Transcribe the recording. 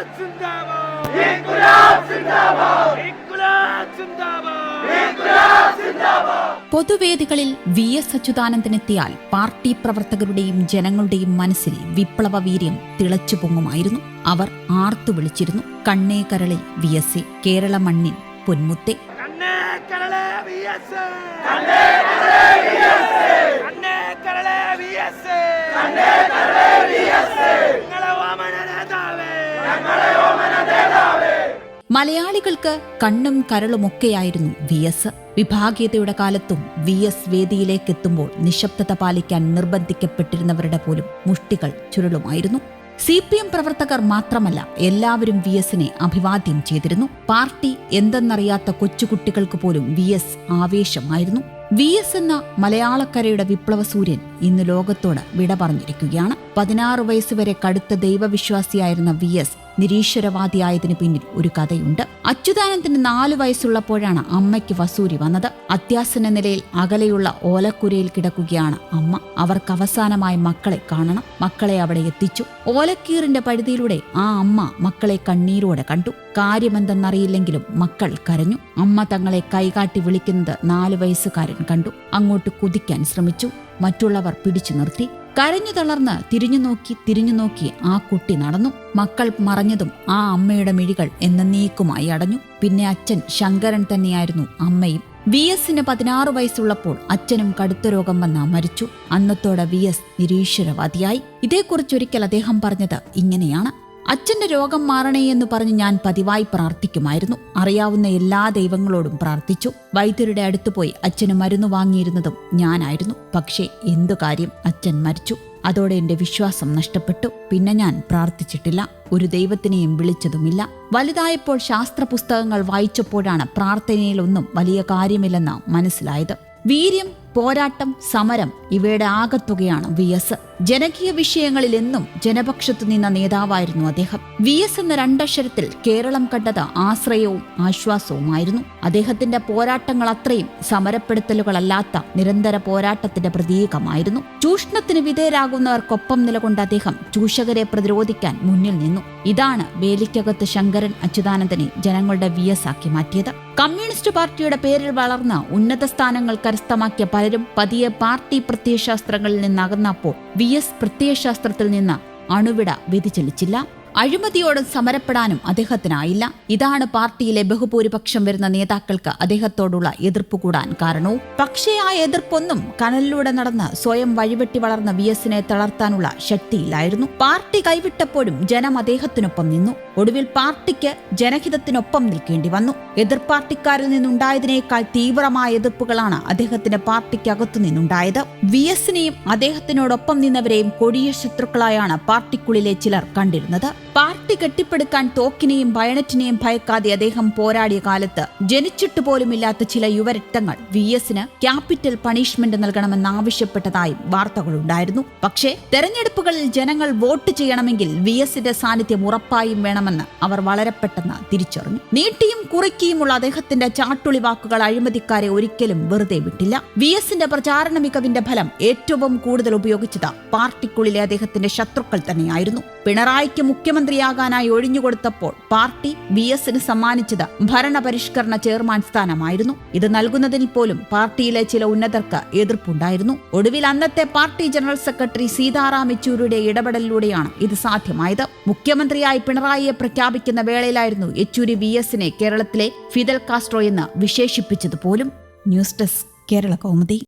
ഇൻകുലാബ് സിന്ദാബാദ്. ഇൻകുലാബ് സിന്ദാബാദ്. ഇൻകുലാബ് സിന്ദാബാദ്. ഇൻകുലാബ് സിന്ദാബാദ്. പൊതുവേദികളിൽ വി എസ് അച്യുതാനന്ദനെത്തിയാൽ പാർട്ടി പ്രവർത്തകരുടെയും ജനങ്ങളുടെയും മനസ്സിൽ വിപ്ലവ വീര്യം തിളച്ചു പൊങ്ങുമായിരുന്നു അവർ ആർത്തു വിളിച്ചിരുന്നു. കണ്ണേ കരളിൽ വി എസ് എ കേരള മണ്ണിൻ പൊന്മുത്തെ. കണ്ണേ കരളെ വിഎസ് കണ്ണേ കരളെ മലയാളികൾക്ക് കണ്ണും കരളുമൊക്കെയായിരുന്നു വി എസ്. വിഭാഗീയതയുടെ കാലത്തും വി എസ് വേദിയിലേക്കെത്തുമ്പോൾ നിശബ്ദത പാലിക്കാൻ നിർബന്ധിക്കപ്പെട്ടിരുന്നവരുടെ പോലും മുഷ്ടികൾ ചുരുളുമായിരുന്നു. സി പി എം പ്രവർത്തകർ മാത്രമല്ല എല്ലാവരും വി എസിനെ അഭിവാദ്യം ചെയ്തിരുന്നു. പാർട്ടി എന്തെന്നറിയാത്ത കൊച്ചുകുട്ടികൾക്ക് പോലും വി എസ് ആവേശമായിരുന്നു. വി എസ് എന്ന മലയാളക്കരയുടെ വിപ്ലവ സൂര്യൻ ഇന്ന് ലോകത്തോട് വിട പറഞ്ഞിരിക്കുകയാണ് പതിനാറ് വയസ്സുവരെ കടുത്ത ദൈവവിശ്വാസിയായിരുന്ന വി എസ് നിരീശ്വരവാദിയായതിനു പിന്നിൽ ഒരു കഥയുണ്ട്. അച്യുതാനന്ദന് നാലു വയസ്സുള്ളപ്പോഴാണ് അമ്മയ്ക്ക് വസൂരി വന്നത്. അത്യാസന നിലയിൽ അകലെയുള്ള ഓലക്കുരയിൽ കിടക്കുകയാണ് അമ്മ. അവർക്ക് അവസാനമായി മക്കളെ കാണണം. മക്കളെ അവിടെ എത്തിച്ചു. ഓലക്കീറിന്റെ പരിധിയിലൂടെ ആ അമ്മ മക്കളെ കണ്ണീരോടെ കണ്ടു. കാര്യമെന്തെന്നറിയില്ലെങ്കിലും മക്കൾ കരഞ്ഞു. അമ്മ തങ്ങളെ കൈകാട്ടി വിളിക്കുന്നത് നാലു വയസ്സുകാരൻ കണ്ടു. അങ്ങോട്ട് കുതിക്കാൻ ശ്രമിച്ചു. മറ്റുള്ളവർ പിടിച്ചു നിർത്തി. കരഞ്ഞു തളർന്ന് തിരിഞ്ഞു നോക്കി തിരിഞ്ഞു നോക്കി ആ കുട്ടി നടന്നു. മക്കൾ മറഞ്ഞതും ആ അമ്മയുടെ മിഴികൾ എന്നേക്കുമായി അടഞ്ഞു. പിന്നെ അച്ഛൻ ശങ്കരൻ തന്നെയായിരുന്നു അമ്മയും. വി എസിന് പതിനാറ് വയസ്സുള്ളപ്പോൾ അച്ഛനും കടുത്ത രോഗം വന്ന് മരിച്ചു. അന്നത്തോടെ വി എസ് നിരീശ്വരവാദിയായി. ഇതേക്കുറിച്ചൊരിക്കൽ അദ്ദേഹം പറഞ്ഞത് ഇങ്ങനെയാണ്. അച്ഛന്റെ രോഗം മാറണേ എന്ന് പറഞ്ഞ് ഞാൻ പതിവായി പ്രാർത്ഥിക്കുമായിരുന്നു. അറിയാവുന്ന എല്ലാ ദൈവങ്ങളോടും പ്രാർത്ഥിച്ചു. വൈദ്യരുടെ അടുത്ത് പോയി അച്ഛന് മരുന്ന് വാങ്ങിയിരുന്നതും ഞാനായിരുന്നു. പക്ഷേ എന്തു കാര്യം? അച്ഛൻ മരിച്ചു. അതോടെ എന്റെ വിശ്വാസം നഷ്ടപ്പെട്ടു. പിന്നെ ഞാൻ പ്രാർത്ഥിച്ചിട്ടില്ല. ഒരു ദൈവത്തിനെയും വിളിച്ചതുമില്ല. വലുതായപ്പോൾ ശാസ്ത്ര പുസ്തകങ്ങൾ വായിച്ചപ്പോഴാണ് പ്രാർത്ഥനയിലൊന്നും വലിയ കാര്യമില്ലെന്ന് മനസ്സിലായത്. വീര്യം പോരാട്ടം സമരം ഇവയുടെ ആകത്തുകയാണ് വി എസ് ജനകീയ വിഷയങ്ങളിൽ എന്നും ജനപക്ഷത്തു നിന്ന നേതാവായിരുന്നു അദ്ദേഹം. വി എസ് എന്ന രണ്ടക്ഷരത്തിൽ കേരളം കണ്ടത് ആശ്രയവും ആശ്വാസവുമായിരുന്നു. അദ്ദേഹത്തിന്റെ പോരാട്ടങ്ങൾ അത്രയും സമരപ്പെടുത്തലുകളല്ലാത്ത നിരന്തര പോരാട്ടത്തിന്റെ പ്രതീകമായിരുന്നു. ചൂഷണത്തിന് വിധേയരാകുന്നവർക്കൊപ്പം നിലകൊണ്ട് അദ്ദേഹം ചൂഷകരെ പ്രതിരോധിക്കാൻ മുന്നിൽ നിന്നു. ഇതാണ് വേലിക്കകത്ത് ശങ്കരൻ അച്യുതാനന്ദനെ ജനങ്ങളുടെ വി എസ് ആക്കി മാറ്റിയത്. കമ്മ്യൂണിസ്റ്റ് പാർട്ടിയുടെ പേരിൽ വളർന്ന ഉന്നത സ്ഥാനങ്ങൾ കരസ്ഥമാക്കിയ പലരും പതിയെ പാർട്ടി പ്രത്യയശാസ്ത്രങ്ങളിൽ നിന്നകന്നപ്പോൾ വി എസ് പ്രത്യയശാസ്ത്രത്തിൽ നിന്ന് അണുവിട വ്യതിചലിച്ചില്ല. അഴിമതിയോട് സമരപ്പെടാനും അദ്ദേഹത്തിനായില്ല. ഇതാണ് പാർട്ടിയിലെ ബഹുഭൂരിപക്ഷം വരുന്ന നേതാക്കൾക്ക് അദ്ദേഹത്തോടുള്ള എതിർപ്പ് കൂടാൻ കാരണവും. പക്ഷേ ആ എതിർപ്പൊന്നും കനലിലൂടെ നടന്ന് സ്വയം വഴിവെട്ടി വളർന്ന വി എസിനെ തളർത്താനുള്ള ശക്തിയില്ലായിരുന്നു. പാർട്ടി കൈവിട്ടപ്പോഴും ജനം അദ്ദേഹത്തിനൊപ്പം നിന്നു. ഒടുവിൽ പാർട്ടിക്ക് ജനഹിതത്തിനൊപ്പം നിൽക്കേണ്ടി വന്നു. എതിർ പാർട്ടിക്കാരിൽ നിന്നുണ്ടായതിനേക്കാൾ തീവ്രമായ എതിർപ്പുകളാണ് അദ്ദേഹത്തിന്റെ പാർട്ടിക്കകത്തു നിന്നുണ്ടായത്. വി എസിനെയും അദ്ദേഹത്തിനോടൊപ്പം നിന്നവരെയും കൊടിയ ശത്രുക്കളായാണ് പാർട്ടിക്കുള്ളിലെ ചിലർ കണ്ടിരുന്നത്. പാർട്ടി കെട്ടിപ്പടുക്കാൻ തോക്കിനെയും ബയണറ്റിനെയും ഭയക്കാതെ അദ്ദേഹം പോരാടിയ കാലത്ത് ജനിച്ചിട്ട് പോലുമില്ലാത്ത ചില യുവരക്തങ്ങൾ വി എസിന് ക്യാപിറ്റൽ പണിഷ്മെന്റ് നൽകണമെന്നാവശ്യപ്പെട്ടതായും വാർത്തകളുണ്ടായിരുന്നു. പക്ഷേ തെരഞ്ഞെടുപ്പുകളിൽ ജനങ്ങൾ വോട്ട് ചെയ്യണമെങ്കിൽ വി എസിന്റെ സാന്നിധ്യം ഉറപ്പായും വേണമെന്ന് അവർ വളരെ പെട്ടെന്ന് തിരിച്ചറിഞ്ഞു. നീട്ടിയും കുറിക്കിയുമുള്ള അദ്ദേഹത്തിന്റെ ചാട്ടുളി വാക്കുകൾ അഴിമതിക്കാരെ ഒരിക്കലും വെറുതെ വിട്ടില്ല. വി എസിന്റെ പ്രചാരണ മികവിന്റെ ഫലം ഏറ്റവും കൂടുതൽ ഉപയോഗിച്ചത് പാർട്ടിക്കുള്ളിലെ അദ്ദേഹത്തിന്റെ ശത്രുക്കൾ തന്നെയായിരുന്നു. പിണറായിക്ക് മുഖ്യമന്ത്രിയാകാനായി ഒഴിഞ്ഞുകൊടുത്തപ്പോൾ പാർട്ടി വി എസിന് സമ്മാനിച്ചത് ഭരണപരിഷ്കരണ ചെയർമാൻ സ്ഥാനമായിരുന്നു. ഇത് നൽകുന്നതിൽ പോലും പാർട്ടിയിലെ ചില ഉന്നതർക്ക് എതിർപ്പുണ്ടായിരുന്നു. ഒടുവിൽ അന്നത്തെ പാർട്ടി ജനറൽ സെക്രട്ടറി സീതാറാം യെച്ചൂരിയുടെ ഇടപെടലിലൂടെയാണ് ഇത് സാധ്യമായത്. മുഖ്യമന്ത്രിയായി പിണറായിയെ പ്രഖ്യാപിക്കുന്ന വേളയിലായിരുന്നു യെച്ചൂരി വി എസിനെ കേരളത്തിലെ ഫിദൽ കാസ്ട്രോ എന്ന് വിശേഷിപ്പിച്ചത് പോലും ന്യൂസ് ഡെസ്ക് കേരള കൗമുദി.